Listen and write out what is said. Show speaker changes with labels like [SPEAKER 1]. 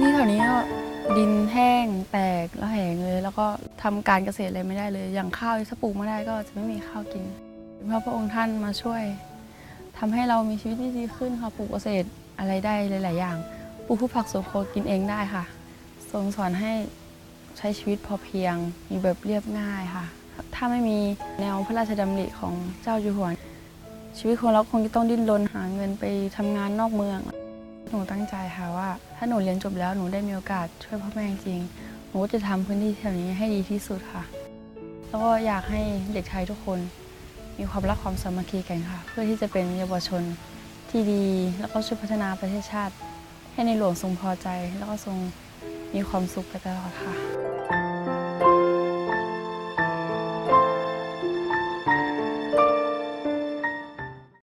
[SPEAKER 1] ที่แถวนี้ก็ดินแห้งแตกแล้วแหงเลย แล้วก็ทำการเกษตรอะไรไม่ได้เลย อย่างข้าวถ้าปลูกไม่ได้ก็จะไม่มีข้าวกินเพราะพระองค์ท่านมาช่วยทำให้เรามีชีวิตที่ดีขึ้นค่ะปลูกเกษตรอะไรได้หลาย ๆ อย่างปลูกพืชผักสวนครัวกินเองได้ค่ะทรงสอนให้ใช้ชีวิตพอเพียงมีแบบเรียบง่ายค่ะ ถ้าไม่มีแนวพระราชดำริของเจ้าอยู่หัวชีวิตของเราคงจะต้องดิ้นรนหาเงินไปทำงานนอกเมือง หนูตั้งใจค่ะว่า ถ้าหนูเรียนจบแล้วหนูได้มีโอกาสช่วยพ่อแม่จริงหนูก็จะทำพื้นที่แถวนี้ให้ดีที่สุดค่ะ แล้วก็อยากให้เด็กไทยทุกคน มีความรักความสามัคคีกันค่ะ เพื่อที่จะเป็นเยาวชนที่ดี แล้วก็ช่วยพัฒนาประเทศชาติ ให้ในหลวงทรงพอใจ แล้วก็ทรงมีความสุขไปตลอดค่ะ